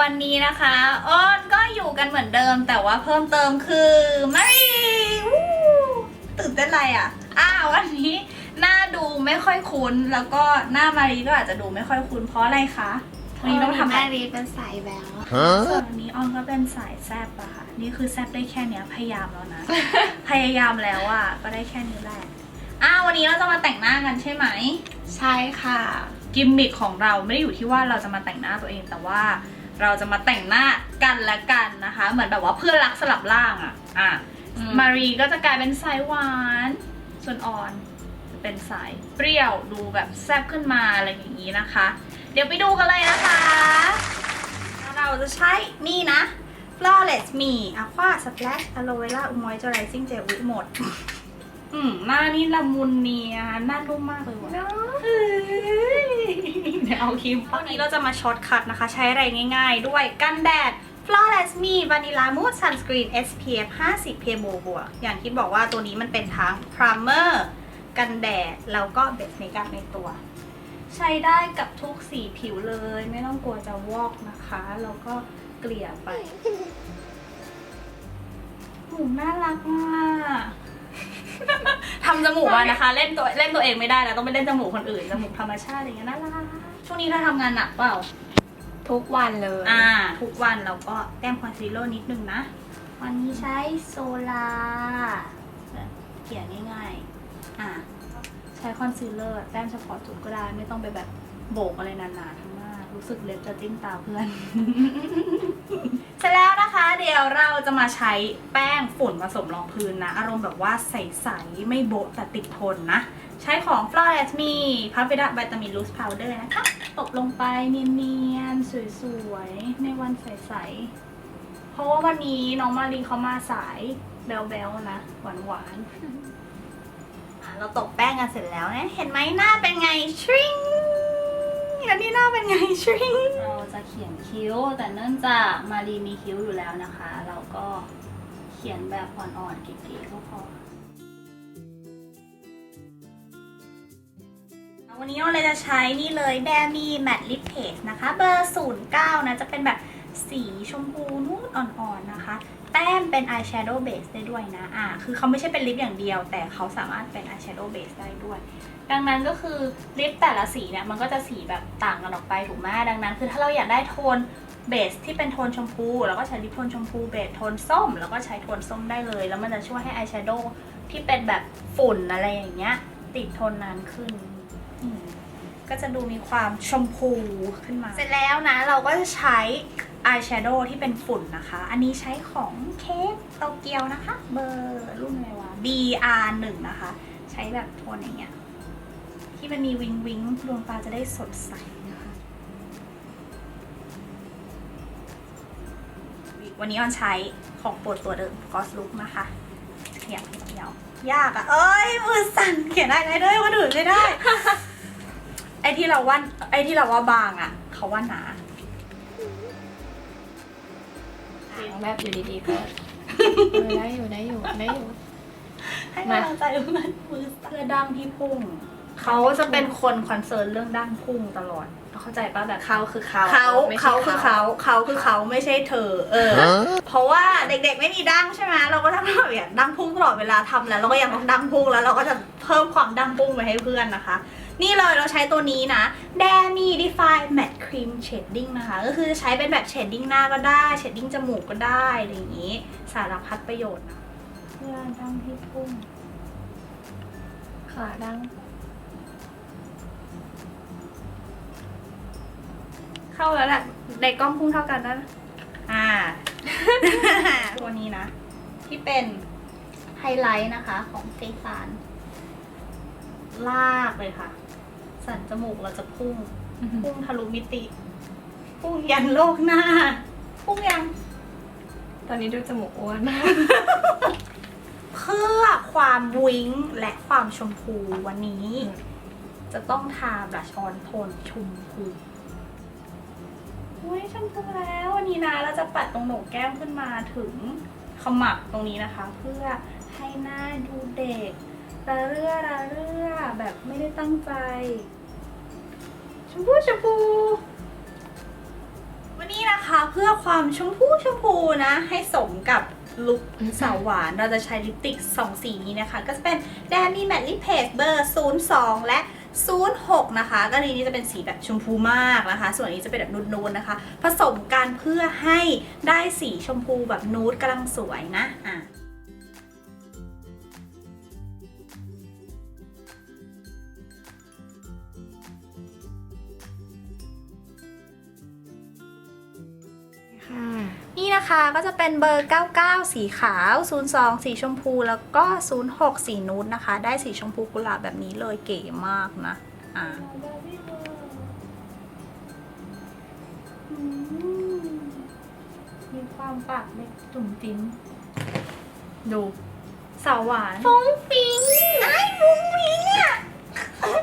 วันนี้นะคะอ้อนก็อยู่กันเหมือนเดิม แต่ว่าเพิ่มเติมคือไม่วู้ตื่นเต้นอะไรอะอ้าววันนี้หน้าดูไม่ค่อยคุ้น แล้วก็หน้ามารีก็อาจจะดูไม่ค่อยคุ้นเพราะอะไรคะวันนี้ต้องทำอะไรแม่รีเป็นสายแววส่วนวันนี้ออนก็เป็นสายแซบอะค่ะ นี่คือแซบได้แค่เนี้ยพยายามแล้วนะ พยายามแล้วอะก็ได้แค่นี้แหละอ้าววันนี้เราจะมาแต่งหน้ากันใช่ไหม ใช่ค่ะ กิมมิคของเราไม่ได้อยู่ที่ว่าเราจะมาแต่งหน้าตัวเองแต่ว่า เราจะมาแต่งหน้ากันและกันนะคะ เหมือนแบบว่าเพื่อนรักสลับร่างอะอะอืมมารีก็จะกลายเป็นสายหวาน ส่วนออนจะเป็นสายเปรี้ยวดูแบบแซ่บขึ้นมาอะไรอย่างนี้นะคะ เดี๋ยวไปดูกันเลยนะคะ เราจะใช้นี่นะ Flawless Me Aqua Splash Aloe Vera Moisturizing Gel วิหมด อืมหน้านี่ละมุนเนียนหน้านุ่มมากเลยว่ะ เฮ้ยเดี๋ยวเอาครีมวันนี้เราจะมาช็อตคัทนะคะ ใช้อะไรง่ายๆ ด้วยกันแดด Flawless Me Vanilla Mood Sunscreen SPF 50 PA บวกๆอย่างที่บอกว่าตัวนี้มันเป็นทั้ง primer กันแดด แล้วก็เบสเมคอัพในตัว ใช้ได้กับทุกสีผิวเลย ไม่ต้องกลัวจะวอกนะคะ แล้วก็เกลี่ยไปหมูน่ารักมากทำจมูกมานะคะ เล่นตัวเล่นตัวเองไม่ได้แล้วต้องไปเล่นจมูกคนอื่นจมูกธรรมชาติอย่างเงี้ยน่ารัก ช่วงนี้เธอทำงานหนักเปล่า ทุกวันเลยอ่า ทุกวันเราก็แต้มคอนซีลเลอร์นิดนึงนะ วันนี้ใช้โซลาเขียนง่ายๆ อ่า ใช้คอนซีลเลอร์แต้มเฉพาะจุดก็ได้ ไม่ต้องไปแบบโบกอะไรนานๆทั้งหน้า รู้สึกเล็บจะจิ้มตาเพื่อน เสร็จแล้วนะคะ เดี๋ยวเราจะมาใช้แป้งฝุ่นผสมรองพื้นนะ อารมณ์แบบว่าใสๆ ไม่โบะแต่ติดทนนะ ใช้ของ Flawless Me พัฟเฟด v วิตามิน Loose Powder นะคะ ตบลงไปเนียนๆสวยๆ ในวันใสๆ เพราะว่าวันนี้น้องมารีเขามาสายแบลๆนะ หวานๆอะเราตบแป้งกันเสร็จแล้วนะเห็นไหมหน้าเป็นไงชริงแล้วนี่หน้าเป็นไงชริงเราจะเขียนคิ้ว แต่เนื่องจากมารีมีคิ้วอยู่แล้วนะคะ เราก็เขียนแบบอ่อนๆเก๋ๆก็พอ วันนี้เราเลยจะใช้นี่เลยแบมีแมตต์ลิปเพจนะคะ เบอร์ 09 นะ จะเป็นแบบสีชมพูนูดอ่อนๆนะคะ แต้มเป็นอายแชโดว์เบสได้ด้วยนะ อ่า คือเขาไม่ใช่เป็นลิปอย่างเดียว แต่เขาสามารถเป็นอายแชโดว์เบสได้ด้วย ดังนั้นก็คือลิปแต่ละสีเนี่ย มันก็จะสีแบบต่างกันออกไปถูกไหมดังนั้น คือถ้าเราอยากได้โทนเบสที่เป็นโทนชมพูเราก็ใช้ลิปโทนชมพูเบสโทนส้ม แล้วก็ใช้โทนส้มได้เลย แล้วมันจะช่วยให้อายแชโดว์ที่เป็นแบบฝุ่นอะไรอย่างเงี้ยติดทนนานขึ้น ก็จะดูมีความชมพูขึ้นมา เสร็จแล้วนะ เราก็จะใช้อายแชโดว์ที่เป็นฝุ่นนะคะ อันนี้ใช้ของเคสโตเกียวนะคะ เบอร์รุ่นอะไรวะ BR1 นะคะ ใช้แบบโทนอย่างเงี้ย ที่มันมีวิงวิงดวงตาจะได้สดใสนะคะ วันนี้ออนใช้ของโปรดตัวเดิม g o s Look นะคะเขียนยาว ยากอะเอ้ย มือสั่นเขียนอะไรด้วยว่าถือไม่ได้ ไอ้ที่เราว่าไอ้ที่เราว่าบางอะ เขาว่าหนาแบบอยู่ดีๆก็เออได้อยู่ได้อยู่ได้อยู่ ให้มากำลังใจเพื่อนมือเพื่อดั้งที่พุ่ง เขาจะเป็นคนคอนเซิร์นเรื่องดั้งพุ่งตลอด เข้าใจป่ะแบบเขาคือเขาเขาไม่ใช่เขาคือเขาเขาคือเขาไม่ใช่เธอ เออ เพราะว่าเด็กๆไม่มีดั้งใช่ไหมเราก็ทำแบบอย่างดั้งพุ่งตลอดเวลาทำแล้วเราก็ยังต้องดั้งพุ่งแล้วเราก็จะเพิ่มความดั้งพุ่งไปให้เพื่อนนะคะ นี่เลยเราใช้ตัวนี้นะ d a m i Define Matte Cream Shading นะคะ ก็คือใช้เป็นแบบเชดดิ้งหน้าก็ได้เชดดิ้งจมูกก็ได้อะไรอย่างนี้ สารพัดประโยชน์นะเพื่อดั้งที่พุ่งขาดังเข้าแล้วแหละในกล้องพุ่งเท่ากันนะอ่า ตัวนี้นะ ที่เป็นไฮไลท์นะคะของเซซานลากเลยค่ะ สันจมูกเราจะพุ่ง พุ่งทะลุมิติ พุ่งยันโลกหน้า พุ่งยัง ตอนนี้ดูจมูกอ้วนมากเพื่อความวิ้งและความชมพูวันนี้ จะต้องทาบลัชออนโทนชมพูอุ้ยชมพูแล้ววันนี้นะเราจะปัดตรงโหนกแก้มขึ้นมาถึงขมับตรงนี้นะคะ เพื่อให้หน้าดูเด็ก ระเรื่อระเรื่อแบบไม่ได้ตั้งใจ ชมพูชมพู วันนี่นะคะเพื่อความชมพูชมพูนะ ให้สมกับลุคสาวหวานเราจะใช้ลิปสติก2 สีนี้นะคะ ก็จะเป็น d a m i Matte Lip Paste เบอร์ 02 และ 06 นะคะก็นี้จะเป็นสีแบบชมพูมากนะคะ ส่วนนี้จะเป็นแบบนูดๆนะคะ ผสมกันเพื่อให้ได้สีชมพูแบบนูดกำลังสวยนะอะ ก็จะเป็นเบอร์ 99 สีขาว 02 สีชมพู แล้วก็ 06 สีนูดนะคะ ได้สีชมพูกุหลาบแบบนี้เลยเก๋มากนะ อ่ามีความปากเล็กตุ่มติ้มดูสาวหวานฟุ้งฟิงไอ้ฟุ้งฟิงอะ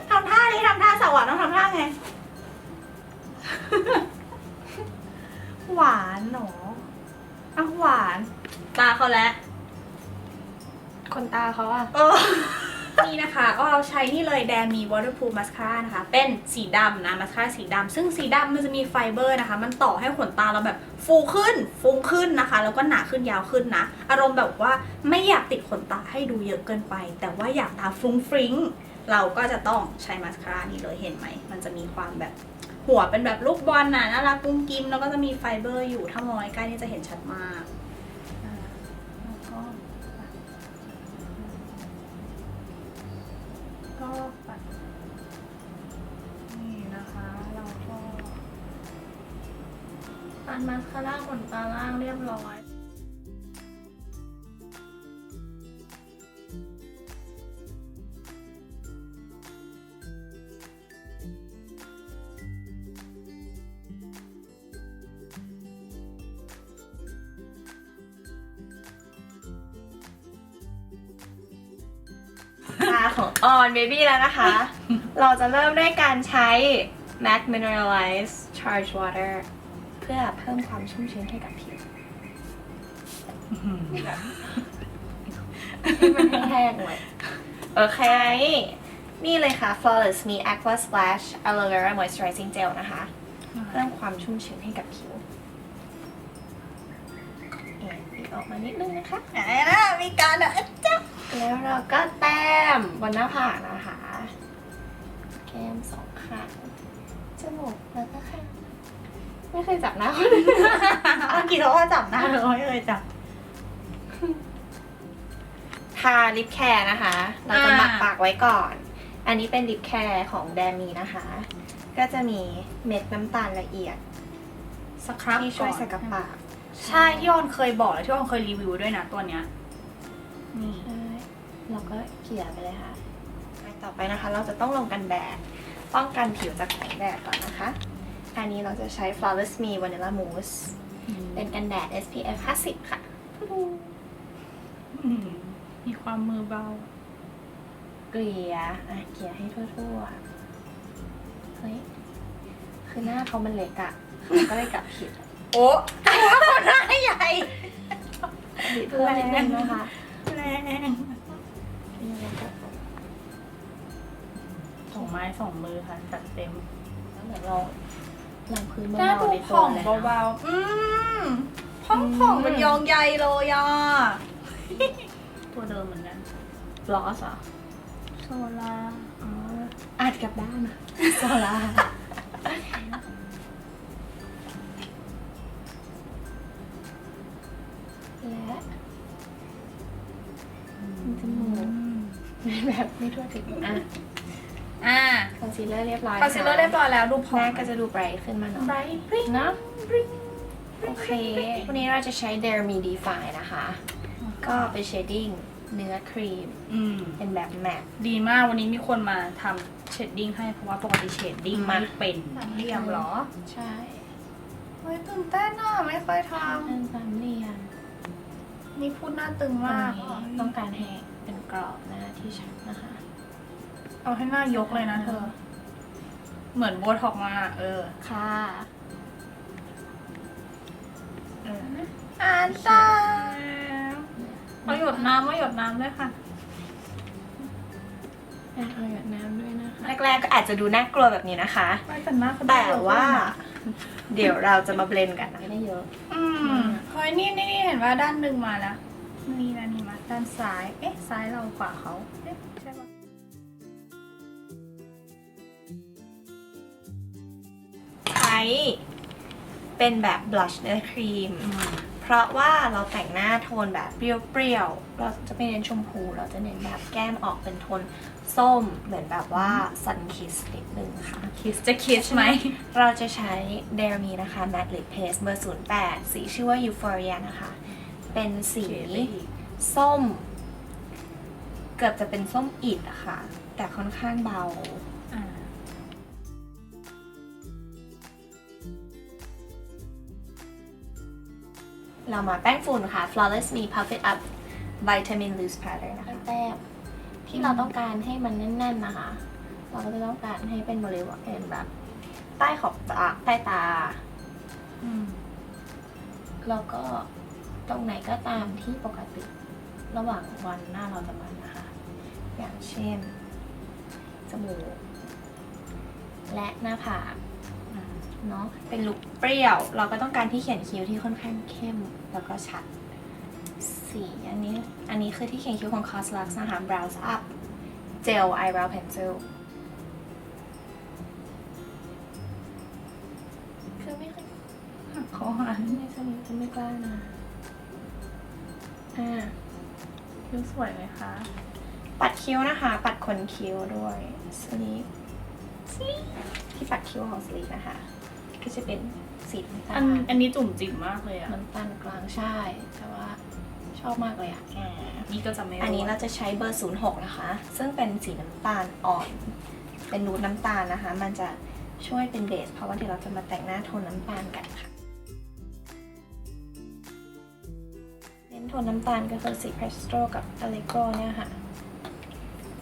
ทำท่านี้ทำท่าสาวหวานต้องทำท่าไง หวานเหรอ อะหวาน ตาเขาแล้วคนตาเขาอะเออ นี่นะคะก็เราใช้นี่เลยแดมี waterproof mascara นะคะ เป็นสีดำนะ mascara สีดำซึ่งสีดำมันจะมีไฟเบอร์นะคะ มันต่อให้ขนตาเราแบบฟูขึ้นฟุ้งขึ้นนะคะ แล้วก็หนาขึ้นยาวขึ้นนะ อารมณ์แบบว่าไม่อยากติดขนตาให้ดูเยอะเกินไป แต่ว่าอยากตาฟุ้งฟริ้ง เราก็จะต้องใช้มาสคาร่านี่เลยเห็นไหม มันจะมีความแบบ หัวเป็นแบบลูกบอลน่ะน่ารักกุ้งกิ้มแล้วก็จะมีไฟเบอร์อยู่ถ้ามองใกล้นี่จะเห็นชัดมากแล้วก็ก็ปัดนี่นะคะเราก็ปัดมาสคาร่าขนตาล่างเรียบร้อย เบบี้แล้วนะคะ เราจะเริ่มด้วยการใช้ MAC Mineralize Charged Water เพื่อเพิ่มความชุ่มชื้นให้กับผิวให้มันแห้งๆหน่อยโอเค นี่เลยค่ะ Flawless Me Aqua Splash Aloe Vera Moisturizing Gel นะคะ เพิ่มความชุ่มชื้นให้กับผิวเอ็นออกมานิดนึงนะคะไหนนะมีการอะจ๊ะ แล้วเราก็แต้มบนหน้าผากนะคะ แก้มสองข้างจมูกแล้วก็ข้างไม่เคยจับหน้าคนอื่นเมื่อกี้เขาก็จับหน้าเลยไม่เคยจับ ทาลิปแคร์นะคะ เราจะหมักปากไว้ก่อน อันนี้เป็นลิปแคร์ของแดมีนะคะ ก็จะมีเม็ดน้ำตาลละเอียดสครับที่ช่วยใส่กับปาก ใช่ที่ออนเคยบอกแล้วที่ออนเคยรีวิวด้วยนะตัวเนี้ยนี่ใช่ เราก็เกลี่ยไปเลยค่ะ ต่อไปนะคะ เราจะต้องลงกันแดดป้องกันผิวจากแสงแดดก่อนนะคะ อันนี้เราจะใช้ Flawless Me Vanilla Mousse เป็นกันแดด SPF 50 ค่ะอืมมีความมือเบา เกลี่ยอะเกลี่ยให้ทั่วๆ เฮ้ย คือหน้าเขามันเล็กอะเขาก็เลยกลับผิด โอ้คนหน้าใหญ่ผิดเพื่อนนิดนึงนะคะแรง สองไม้สองมือค่ะ จัดเต็มแล้วเหมือนเราลองพื้นหน้าเบาดูๆในตัผ่วองเลยนะเบาๆอืมผ่องผ่องๆเป็นยองใยเลยอะตัวเดิมเหมือนกันบลอสเหรอโซลาอ๋ออาจกลับด้านอะโซลา ไม่ทั่วถึงอะ อ่าคอนซีลเลอร์เรียบร้อยคอนซีลเลอร์เรียบร้อยแล้วดูหผ่องน้าก็จะดูไบรท์ขึ้นมาหน่อยไบรท์ปริ้งเนอะปริ้งโอเค วันนี้เราจะใช้ Dare Me Define นะคะ ก็เป็นเชดดิ้งเนื้อครีม อืม เป็นแบบแมตต์ดีมากวันนี้มีคนมาทำเชดดิ้งให้เพราะว่าปกติเชดดิ้งมาไม่เป็นสามเหลี่ยมเหรอ ใช่เฮ้ยตื่นเต้นอะไม่เคยทเป็นสามเหลี่ยมำนี่พูดหน้าตึงตรงมากนี้ต้องการให้เป็น กรอบหน้าที่ชัดนะคะ เอาให้หน้ายกเลยนะเธอ เหมือนโบท็อกมา เออ ค่ะเอออ่านตามเอาหยดน้ำมาหยดน้ำด้วยค่ะเอาหยดน้ำด้วยนะคะ แรกๆก็อาจจะดูน่ากลัวแบบนี้นะคะ ไม่แต่หน้าเขาแต่ว่า เดี๋ยวเราจะมาเบลนด์กันนะ ไม่ได้เยอะ อืมเฮ้ยนี่นี่นี่เห็นว่าด้านหนึ่งมาแล้ว นี่นะนี่มา ด้านซ้าย เอ๊ะ ซ้ายเราขวาเขาเอ๊ะใช่ปะใช้เป็นแบบบลัชเนื้อครีม เพราะว่าเราแต่งหน้าโทนแบบเปรี้ยวๆ เราจะไม่เน้นชมพู เราจะเน้นแบบแก้มออกเป็นโทนส้ม เหมือนแบบว่าซันคิสนิดนึงค่ะ คิสจะคิสไหม เราจะใช้ d a r m i นะคะ Matte Lip Paste เบอร์ 08 สีชื่อว่า Euphoria นะคะ เป็นสี ส้ม เกือบจะเป็นส้มอิดอะค่ะ แต่ค่อนข้างเบาอ่าเรามาแป้งฝุ่นค่ะ Flawless Me Puff It Up Vitamin Loose Powder นะคะแต้มที่เราต้องการให้มันแน่น ๆ นะคะ เราก็จะต้องการให้เป็นบริเวณแบบ ใต้ขอบตาใต้ตาอืมแล้วก็ตรงไหนก็ตามที่ปกติ ระหว่างวันหน้าเราจะมันนะคะ อย่างเช่น จมูก และหน้าผากเนาะเป็นลุคเปรี้ยว เราก็ต้องการที่เขียนคิ้วที่ค่อนข้างเข้มแล้วก็ชัดสีอันนี้อันนี้คือที่เขียนคิ้วของ Cosrx นะคะ Brows Up Gel Eyebrow Pencil คือไม่เคยหักคอหันไม่สนิทจะไม่กล้านะอ่า คิ้วสวยไหมคะ ปัดคิ้วนะคะ ปัดขนคิ้วด้วยสลีปสลีปที่ปัดคิ้วของสลีปนะคะ ก็จะเป็นสีน้ำตาอัลนอันนี้จุ่มจิ๋มมากเลยอะน้ำตาลกลางใช่ แต่ว่าชอบมากเลยอะอ่านี่ก็จะไม่อันนี้เราจะใช้เบอร์ 06 นะคะ ซึ่งเป็นสีน้ำตาลอ่อน เป็นนูดน้ำตาลนะคะ มันจะช่วยเป็นเบส เพราะว่าเดี๋ยวเราจะมาแต่งหน้าโทนน้ำตาลกันค่ะ โทนน้ำตาลก็คือสี Presto กับ Allegro เนี่ยค่ะ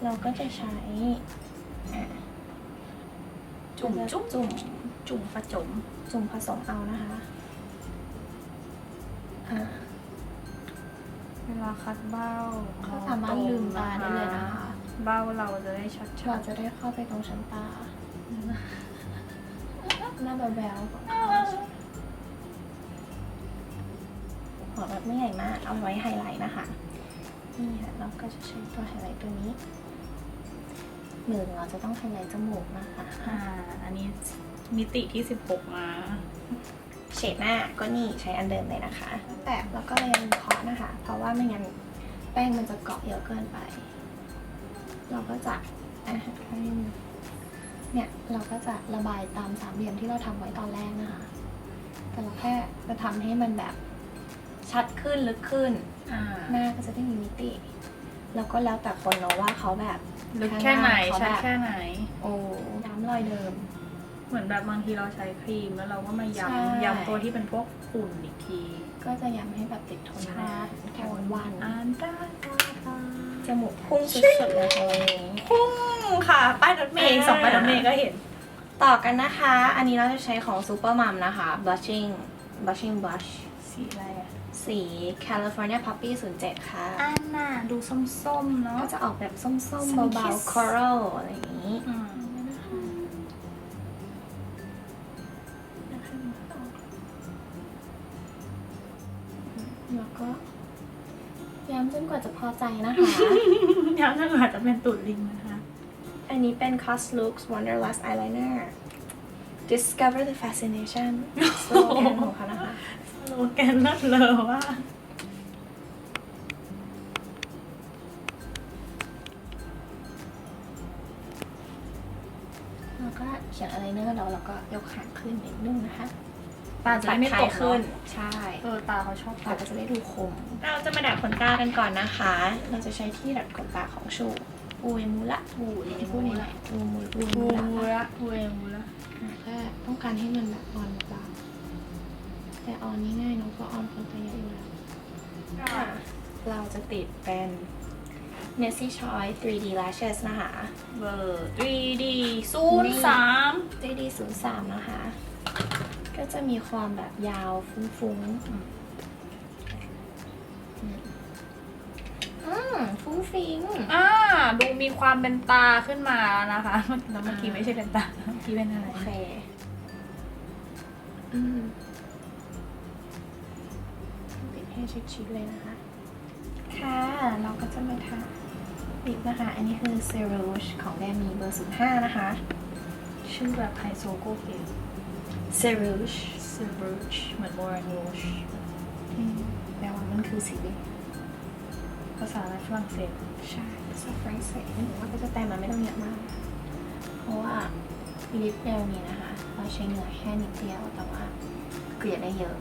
เราก็จะใช้อะจุ่มจุ่มจุ่มจุ่มผสมจุ่มผสมเอานะคะอะเวลาคัดเบ้าก็สามารถลืมตาได้เลยนะคะ เบ้าเราจะได้ชัดเราๆจะได้เข้าไปตรงชั้นตาหน้าแบ๊วๆขอ หัวแบบไม่ใหญ่มาก เอาไว้ไฮไลท์นะคะนี่ค่ะเราก็จะใช้ตัวไฮไลท์ตัวนี้หนึ่งเราจะต้องไฮไลท์จมูกนะคะอ่าอันนี้มิติที่ 16 มาเฉดหน้าก็นี่ใช้อันเดิมเลยนะคะ แต่แล้วก็เลยยังเคาะนะคะ เพราะว่าไม่งั้นแป้งมันจะเกาะเยอะเกินไป เราก็จะอะให้เนี่ยเราก็จะระบายตามสามเหลี่ยมที่เราทำไว้ตอนแรกนะคะ แต่เราแค่จะทำให้มันแบบ ชัดขึ้นลึกขึ้น อ่า หน้าก็จะได้มีมิติ แล้วก็แล้วแต่คนเนาะว่าเขาแบบลึกแค่ไหนเขาชัดแบบแค่ไหน โอ้ย้ำรอยเดิม เหมือนแบบบางทีเราใช้ครีมแล้วเราก็มาใช่ ย้ำย้ำตัวที่เป็นพวกฝุ่นอีกทีก็จะย้ำให้แบบติดทนนานทั้งวันอ่านตาตาตาจมูกพุ่งสุดๆเลยค่ะวันนี้ พุ่งค่ะ ป้ายรถเมย์สองป้ายรถเมย์ก็เห็น ต่อกันนะคะ อันนี้เราจะใช้ของ Super Mom นะคะ blushing blushing blush สีอะไรอะ สี California Poppy 07 ค่ะ อันน่ะดูส้มๆเนาะ ก็จะออกแบบส้ม Sun ๆเบา kiss ๆ coral อะไรอย่างนี้อืมแล้วก็ย้ำจนกว่าจะพอใจนะคะ ย้ำจนกว่าจะเป็นตูดลิงนะคะ อันนี้เป็น Cos Looks Wanderlust Eyeliner Discover the Fascination สโลแกนของเขานะคะ สโลแกนเลิศเลยว่า แล้วก็เขียนอะไรเนอร์แล้วเราก็ยกหางขึ้นนิดนึงนะคะตาจะได้ไม่ตกขึ้ขึ้นนใช่ เออตาเขาชอบตาก็จะได้ดูคม เราจะมาดัดขนตากันก่อนนะคะ เราจะใช้ที่ดัดขนตาของชูอูเอมูละอูเอมูละอูมูอูเอมูมูละมูละมูเอมูละแค่ ต้องการให้มันแบบออนเบาแต่ออนนี่ง่ายเน้องก็ออนคนตาเยอะอยู่แล้วเราจะติดเป็น Nessie Choi 3D Lashes นะคะเบอร์ 3D ศูนย์สาม 3D 0 3นะคะ ก็จะมีความแบบยาวฟุ้งๆอืมฟุ้งฟิงอ่าดูมีความเป็นตาขึ้นมาแล้วนะคะแล้วเมื่อกี้ไม่ใช่เป็นตาเมื่อกี้เป็นอะไรโอเค อืมปิดให้ชิดๆเลยนะคะ ค่ะ เราก็จะมาทาลิปนะคะ อันนี้คือ c e r o g e ของแดมีเบอร์05นะคะ ชื่อแบบไฮโซโกเกล c e r o g e เซอร์รูชเหมือนโมรานูชแปลว่ามันคือสีภาษาอะไรฝรั่งเศสใช่ภาษาฝรั่งเศสเราก็จะแต่งมันไม่ต้องเยอะมาก เพราะว่าลิปแนวนี้นะคะ เราใช้เนื้อแค่นิดเดียวแต่ว่าเก ลี่ยได้เยอะ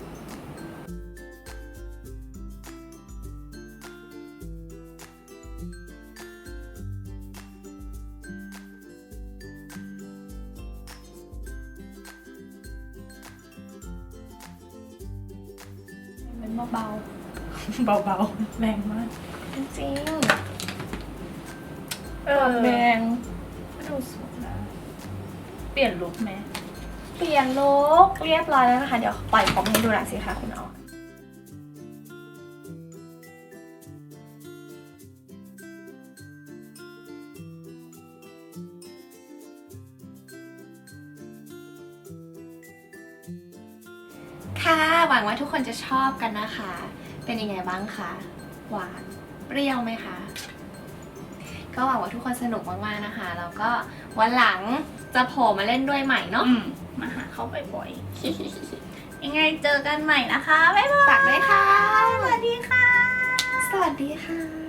เป็นเบาๆ เบาๆ แรงมาก จริงเอๆอแดงก็ดูสวยนะ เปลี่ยนลุคไหม เปลี่ยนลุคเรียบร้อยแล้วนะคะ เดี๋ยวปล่อยผมให้ดูหน่อยสิคะคุณออนค่ะ หวังว่าทุกคนจะชอบกันนะคะ เป็นยังไงบ้างคะ หวาน เปรี้ยวไหมคะ ก็หวังว่าทุกคนสนุกมากๆนะคะ แล้วก็วันหลังจะโผล่มาเล่นด้วยใหม่เนาะอืม มาหาเขาบ่อยๆยังไงเจอกันใหม่นะคะ บ๊ายบายฝากด้วยค่ะ สวัสดีค่ะ สวัสดีค่ะ